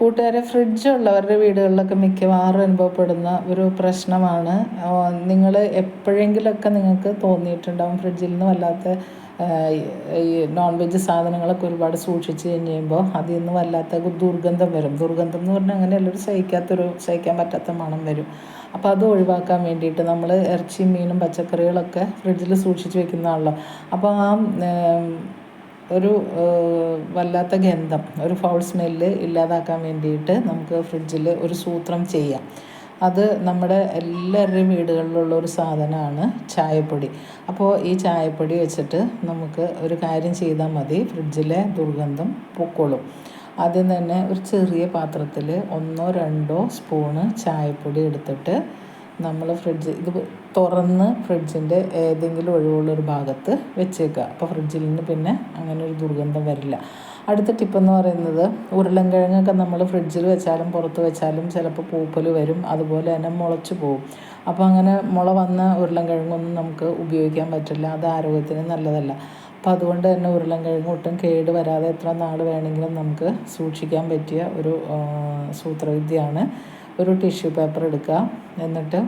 കൂട്ടുകാരെ ഫ്രിഡ്ജുള്ളവരുടെ വീടുകളിലൊക്കെ മിക്കവാറും അനുഭവപ്പെടുന്ന ഒരു പ്രശ്നമാണ്. നിങ്ങൾ എപ്പോഴെങ്കിലൊക്കെ നിങ്ങൾക്ക് തോന്നിയിട്ടുണ്ടാവും ഫ്രിഡ്ജിൽ നിന്ന് വല്ലാത്ത ഈ നോൺ വെജ് സാധനങ്ങളൊക്കെ ഒരുപാട് സൂക്ഷിച്ച് കഴിയുമ്പോൾ അതിൽ നിന്ന് വല്ലാത്ത ദുർഗന്ധം വരും. ദുർഗന്ധം എന്ന് പറഞ്ഞാൽ അങ്ങനെയല്ല ഒരു സഹിക്കാത്തൊരു സഹിക്കാൻ പറ്റാത്ത മണം വരും. അപ്പോൾ അത് ഒഴിവാക്കാൻ വേണ്ടിയിട്ട് നമ്മൾ ഇറച്ചിയും മീനും പച്ചക്കറികളൊക്കെ ഫ്രിഡ്ജിൽ സൂക്ഷിച്ച് വെക്കുന്നതാണല്ലോ. അപ്പോൾ ആ ഒരു വല്ലാത്ത ഗന്ധം ഒരു ഫൗൾ സ്മെല്ല് ഇല്ലാതാക്കാൻ വേണ്ടിയിട്ട് നമുക്ക് ഫ്രിഡ്ജിൽ ഒരു സൂത്രം ചെയ്യാം. അത് നമ്മുടെ എല്ലാവരുടെയും വീടുകളിലുള്ള ഒരു സാധനമാണ് ചായപ്പൊടി. അപ്പോൾ ഈ ചായപ്പൊടി വെച്ചിട്ട് നമുക്ക് ഒരു കാര്യം ചെയ്താൽ മതി ഫ്രിഡ്ജിലെ ദുർഗന്ധം പൊക്കോളും. ആദ്യം തന്നെ ഒരു ചെറിയ പാത്രത്തിൽ ഒന്നോ രണ്ടോ സ്പൂണ് ചായപ്പൊടി എടുത്തിട്ട് നമ്മൾ ഫ്രിഡ്ജ് ഇത് തുറന്ന് ഫ്രിഡ്ജിന്റെ ഏതെങ്കിലും ഒഴിവുള്ളൊരു ഭാഗത്ത് വെച്ചേക്കുക. അപ്പോൾ ഫ്രിഡ്ജിൽ നിന്ന് പിന്നെ അങ്ങനെ ഒരു ദുർഗന്ധം വരില്ല. അടുത്ത ടിപ്പെന്ന് പറയുന്നത് ഉരുളൻകിഴങ്ങൊക്കെ നമ്മൾ ഫ്രിഡ്ജിൽ വെച്ചാലും പുറത്ത് വെച്ചാലും ചിലപ്പോൾ പൂപ്പൽ വരും. അതുപോലെ തന്നെ മുളച്ചു പോകും അപ്പോൾ അങ്ങനെ മുള വന്ന ഉരുളൻകിഴങ്ങൊന്നും നമുക്ക് ഉപയോഗിക്കാൻ പറ്റില്ല. അത് ആരോഗ്യത്തിന് നല്ലതല്ല. അപ്പോൾ അതുകൊണ്ട് തന്നെ ഉരുളൻകിഴങ്ങ് ഒട്ടും കേട് വരാതെ എത്ര നാൾ വേണമെങ്കിലും നമുക്ക് സൂക്ഷിക്കാൻ പറ്റിയ ഒരു സൂത്രവിദ്യയാണ് ഒരു ടിഷ്യൂ പേപ്പർ എടുക്കുക. എന്നിട്ട്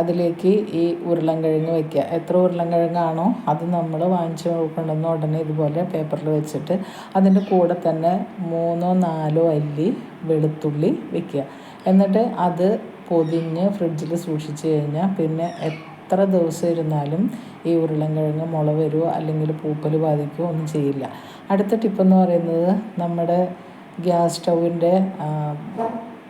അതിലേക്ക് ഈ ഉരുളൻകിഴങ്ങ് വയ്ക്കുക എത്ര ഉരുളൻകിഴങ്ങാണോ അത് നമ്മൾ വാങ്ങിച്ച് കൊണ്ടുവന്ന ഉടനെ ഇതുപോലെ പേപ്പറിൽ വെച്ചിട്ട് അതിന്റെ കൂടെ തന്നെ മൂന്നോ നാലോ അല്ലി വെളുത്തുള്ളി വയ്ക്കുക എന്നിട്ട് അത് പൊതിഞ്ഞ് ഫ്രിഡ്ജിൽ സൂക്ഷിച്ച് കഴിഞ്ഞാൽ പിന്നെ എത്ര ദിവസം ഇരുന്നാലും ഈ ഉരുളൻകിഴങ്ങ് മുള വരുമോ അല്ലെങ്കിൽ പൂപ്പൽ ബാധിക്കുകയോ ഒന്നും ചെയ്യില്ല. അടുത്ത ടിപ്പെന്ന് പറയുന്നത് നമ്മുടെ ഗ്യാസ് സ്റ്റൗവിന്റെ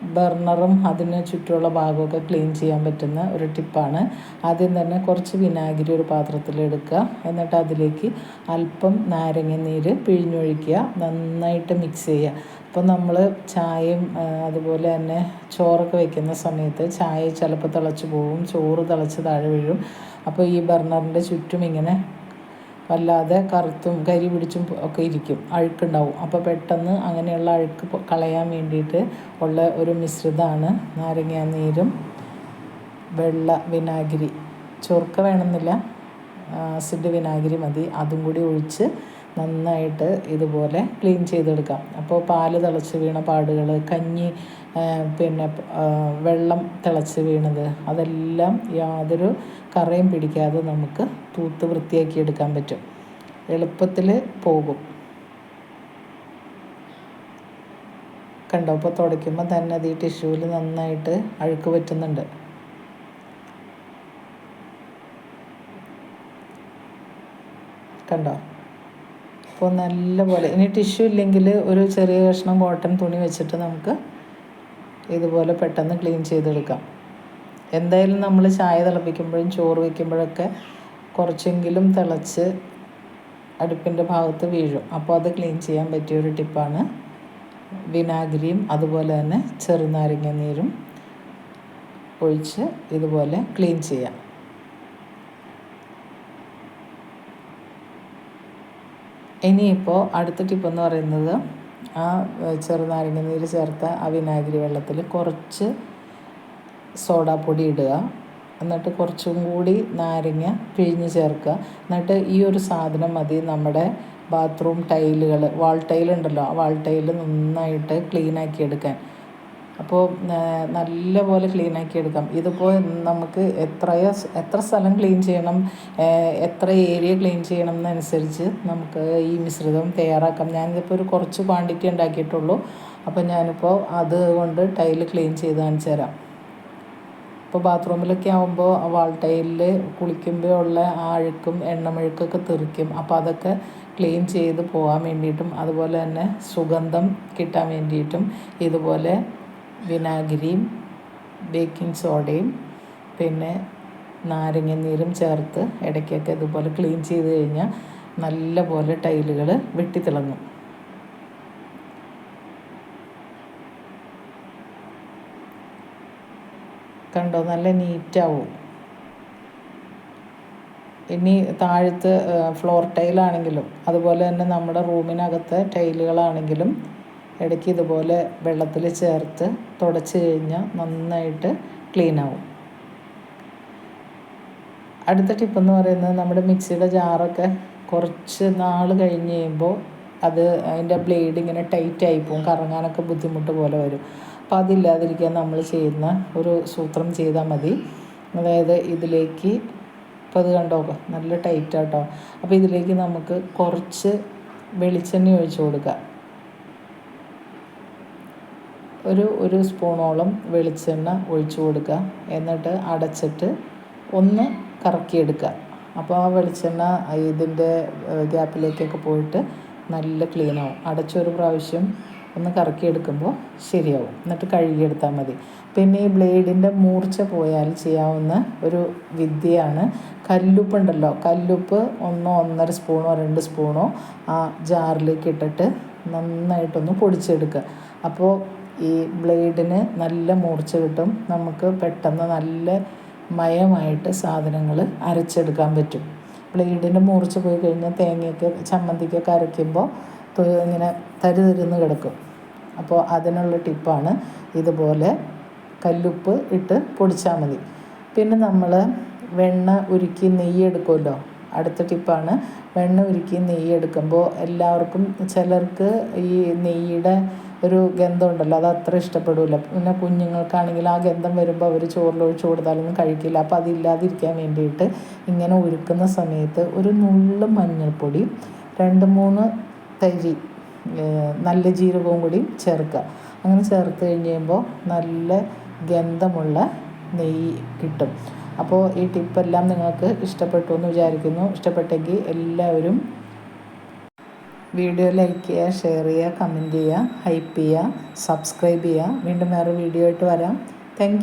ബർണറും അതിന് ചുറ്റുമുള്ള ഭാഗമൊക്കെ ക്ലീൻ ചെയ്യാൻ പറ്റുന്ന ഒരു ടിപ്പാണ്. ആദ്യം തന്നെ കുറച്ച് വിനാഗിരി ഒരു പാത്രത്തിൽ എടുക്കുക. എന്നിട്ട് അതിലേക്ക് അല്പം നാരങ്ങ നീര് പിഴിഞ്ഞൊഴിക്കുക. നന്നായിട്ട് മിക്സ് ചെയ്യുക. അപ്പോൾ നമ്മൾ ചായയും അതുപോലെ തന്നെ ചോറൊക്കെ വയ്ക്കുന്ന സമയത്ത് ചായ ചിലപ്പോൾ തിളച്ച് പോകും ചോറ് തിളച്ച് താഴെ വീഴും. അപ്പോൾ ഈ ബർണറിന്റെ ചുറ്റും ഇങ്ങനെ വല്ലാതെ കറുത്തും കരി പിടിച്ചും ഒക്കെ ഇരിക്കും. അഴുക്കുണ്ടാവും. അപ്പോൾ പെട്ടെന്ന് അങ്ങനെയുള്ള അഴുക്ക് കളയാൻ വേണ്ടിയിട്ട് ഉള്ള ഒരു മിശ്രിതമാണ് നാരങ്ങാനീരും വെള്ള വിനാഗിരി. ചൊറുക്ക വേണമെന്നില്ല. ആസിഡ് വിനാഗിരി മതി. അതും കൂടി ഒഴിച്ച് നന്നായിട്ട് ഇതുപോലെ ക്ലീൻ ചെയ്തെടുക്കാം. അപ്പോൾ പാൽ തിളച്ച് വീണ പാടുകൾ കഞ്ഞി പിന്നെ വെള്ളം തിളച്ച് വീണത് അതെല്ലാം യാതൊരു കറയും പിടിക്കാതെ നമുക്ക് തൂത്ത് വൃത്തിയാക്കി എടുക്കാൻ പറ്റും. എളുപ്പത്തിൽ പോകും. കണ്ടോ? ഇപ്പോൾ തുടയ്ക്കുമ്പോൾ തന്നെ അത് ഈ ടിഷ്യൂവിൽ നന്നായിട്ട് അഴുക്ക് പറ്റുന്നുണ്ട്. കണ്ടോ? അപ്പോൾ നല്ലപോലെ. ഇനി ടിഷ്യൂ ഇല്ലെങ്കിൽ ഒരു ചെറിയ കഷ്ണം കോട്ടൺ തുണി വെച്ചിട്ട് നമുക്ക് ഇതുപോലെ പെട്ടെന്ന് ക്ലീൻ ചെയ്തെടുക്കാം. എന്തായാലും നമ്മൾ ചായ തിളപ്പിക്കുമ്പോഴും ചോറ് വയ്ക്കുമ്പോഴൊക്കെ കുറച്ചെങ്കിലും തിളച്ച് അടുപ്പിന്റെ ഭാഗത്ത് വീഴും. അപ്പോൾ അത് ക്ലീൻ ചെയ്യാൻ പറ്റിയ ഒരു ടിപ്പാണ് വിനാഗിരിയും അതുപോലെ തന്നെ ചെറുനാരങ്ങ നീരും ഒഴിച്ച് ഇതുപോലെ ക്ലീൻ ചെയ്യാം. ഇനിയിപ്പോൾ അടുത്ത ടിപ്പ് എന്ന് പറയുന്നത് ആ ചെറുനാരങ്ങ നീര് ചേർത്ത ആ വിനാഗിരി വെള്ളത്തിൽ കുറച്ച് സോഡാപ്പൊടി ഇടുക. എന്നിട്ട് കുറച്ചും കൂടി നാരങ്ങ പിഴിഞ്ഞ് ചേർക്കുക. എന്നിട്ട് ഈ ഒരു സാധനം മതി നമ്മുടെ ബാത്റൂം ടൈലുകൾ വാൾ ടൈലുണ്ടല്ലോ ആ വാൾ ടൈൽ നന്നായിട്ട് ക്ലീനാക്കി എടുക്കാൻ. അപ്പോൾ നല്ലപോലെ ക്ലീൻ ആക്കി എടുക്കാം. ഇതിപ്പോൾ നമുക്ക് എത്രയോ എത്ര സ്ഥലം ക്ലീൻ ചെയ്യണം എത്ര ഏരിയ ക്ലീൻ ചെയ്യണം എന്നനുസരിച്ച് നമുക്ക് ഈ മിശ്രിതം തയ്യാറാക്കാം. ഞാനിതിപ്പോൾ ഒരു കുറച്ച് ക്വാണ്ടിറ്റി ഉണ്ടാക്കിയിട്ടുള്ളൂ. അപ്പോൾ ഞാനിപ്പോൾ അതുകൊണ്ട് ടൈൽ ക്ലീൻ ചെയ്ത് കാണിച്ചു തരാം. ഇപ്പോൾ ബാത്റൂമിലൊക്കെ ആകുമ്പോൾ വാൾ ടൈലിൽ കുളിക്കുമ്പോൾ ഉള്ള ആ അഴുക്കും എണ്ണമെഴുക്കൊക്കെ തെറിക്കും. അപ്പോൾ അതൊക്കെ ക്ലീൻ ചെയ്ത് പോകാൻ വേണ്ടിയിട്ടും അതുപോലെ തന്നെ സുഗന്ധം കിട്ടാൻ വേണ്ടിയിട്ടും ഇതുപോലെ വിനാഗിരിയും ബേക്കിംഗ് സോഡയും പിന്നെ നാരങ്ങ നീരും ചേർത്ത് ഇടയ്ക്കൊക്കെ ഇതുപോലെ ക്ലീൻ ചെയ്ത് കഴിഞ്ഞാൽ നല്ല പോലെ ടൈലുകൾ വെട്ടിത്തിളങ്ങും. കണ്ടോ? നല്ല നീറ്റാവും. ഇനി താഴത്ത് ഫ്ലോർ ടൈലാണെങ്കിലും അതുപോലെ തന്നെ നമ്മുടെ റൂമിനകത്തെ ടൈലുകളാണെങ്കിലും ഇടയ്ക്ക് ഇതുപോലെ വെള്ളത്തിൽ ചേർത്ത് തുടച്ച് കഴിഞ്ഞാൽ നന്നായിട്ട് ക്ലീൻ ആവും. അടുത്ത ടിപ്പെന്ന് പറയുന്നത് നമ്മുടെ മിക്സിയുടെ ജാറൊക്കെ കുറച്ച് നാൾ കഴിഞ്ഞ് കഴിയുമ്പോൾ അത് അതിന്റെ ബ്ലേഡ് ഇങ്ങനെ ടൈറ്റ് ആയി പോകും കറങ്ങാനൊക്കെ ബുദ്ധിമുട്ട് പോലെ വരും. അപ്പം അതില്ലാതിരിക്കാൻ നമ്മൾ ചെയ്യുന്ന ഒരു സൂത്രം ചെയ്താൽ മതി. അതായത് ഇതിലേക്ക് ഇപ്പോൾ അത് കണ്ടോ? നല്ല ടൈറ്റ് ആട്ടോ. അപ്പോൾ ഇതിലേക്ക് നമുക്ക് കുറച്ച് വെളിച്ചെണ്ണ ഒഴിച്ച് കൊടുക്കുക. ഒരു ഒരു സ്പൂണോളം വെളിച്ചെണ്ണ ഒഴിച്ചു കൊടുക്കുക. എന്നിട്ട് അടച്ചിട്ട് ഒന്ന് കറക്കിയെടുക്കുക. അപ്പോൾ ആ വെളിച്ചെണ്ണ ഇതിന്റെ ഗ്യാപ്പിലേക്കൊക്കെ പോയിട്ട് നല്ല ക്ലീനാവും അടച്ചൊരു പ്രാവശ്യം ഒന്ന് കറക്കിയെടുക്കുമ്പോൾ ശരിയാവും. എന്നിട്ട് കഴുകിയെടുത്താൽ മതി. പിന്നെ ഈ ബ്ലേഡിന്റെ മൂർച്ച പോയാൽ ചെയ്യാവുന്ന ഒരു വിദ്യയാണ് കല്ലുപ്പുണ്ടല്ലോ. കല്ലുപ്പ് ഒന്നോ ഒന്നര സ്പൂണോ രണ്ട് സ്പൂണോ ആ ജാറിലേക്ക് ഇട്ടിട്ട് നന്നായിട്ടൊന്ന് പൊടിച്ചെടുക്കുക. അപ്പോൾ ഈ ബ്ലേഡിന് നല്ല മൂർച്ച കിട്ടും. നമുക്ക് പെട്ടെന്ന് നല്ല മയമായിട്ട് സാധനങ്ങൾ അരച്ചെടുക്കാൻ പറ്റും. ബ്ലേഡിന്റെ മൂർച്ച പോയി കഴിഞ്ഞാൽ തേങ്ങയൊക്കെ ചമ്മന്തിക്കൊക്കെ അരയ്ക്കുമ്പോൾ ഇങ്ങനെ തരി തരുന്ന് കിടക്കും. അപ്പോൾ അതിനുള്ള ടിപ്പാണ് ഇതുപോലെ കല്ലുപ്പ് ഇട്ട് പൊടിച്ചാൽ മതി. പിന്നെ നമ്മൾ വെണ്ണ ഉരുക്കി നെയ്യ് എടുക്കുമല്ലോ? അടുത്ത ടിപ്പാണ് വെണ്ണ ഉരുക്കി നെയ്യ് എടുക്കുമ്പോൾ എല്ലാവർക്കും ചിലർക്ക് ഈ നെയ്യുടെ ഒരു ഗന്ധം ഉണ്ടല്ലോ അത് അത്ര ഇഷ്ടപ്പെടില്ല പിന്നെ കുഞ്ഞുങ്ങൾക്കാണെങ്കിൽ ആ ഗന്ധം വരുമ്പോൾ അവർ ചോറിലൊഴിച്ച് കൊടുത്താലൊന്നും കഴിക്കില്ല. അപ്പോൾ അതില്ലാതിരിക്കാൻ വേണ്ടിയിട്ട് ഇങ്ങനെ ഒരുക്കുന്ന സമയത്ത് ഒരു നുള്ളു മഞ്ഞൾപ്പൊടി രണ്ട് മൂന്ന് തരി നല്ല ജീരകവും കൂടി ചേർക്കുക. അങ്ങനെ ചേർത്ത് കഴിഞ്ഞ് കഴിയുമ്പോൾ നല്ല ഗന്ധമുള്ള നെയ്യ് കിട്ടും. അപ്പോൾ ഈ ടിപ്പെല്ലാം നിങ്ങൾക്ക് ഇഷ്ടപ്പെട്ടു എന്ന് വിചാരിക്കുന്നു. ഇഷ്ടപ്പെട്ടെങ്കിൽ എല്ലാവരും വീഡിയോ ലൈക്ക് ചെയ്യുക ഷെയർ ചെയ്യുക കമന്റ് ചെയ്യുക ഹൈപ്പ് ചെയ്യുക സബ്സ്ക്രൈബ് ചെയ്യുക. വീണ്ടും വേറെ വീഡിയോ ആയിട്ട് വരാം. താങ്ക്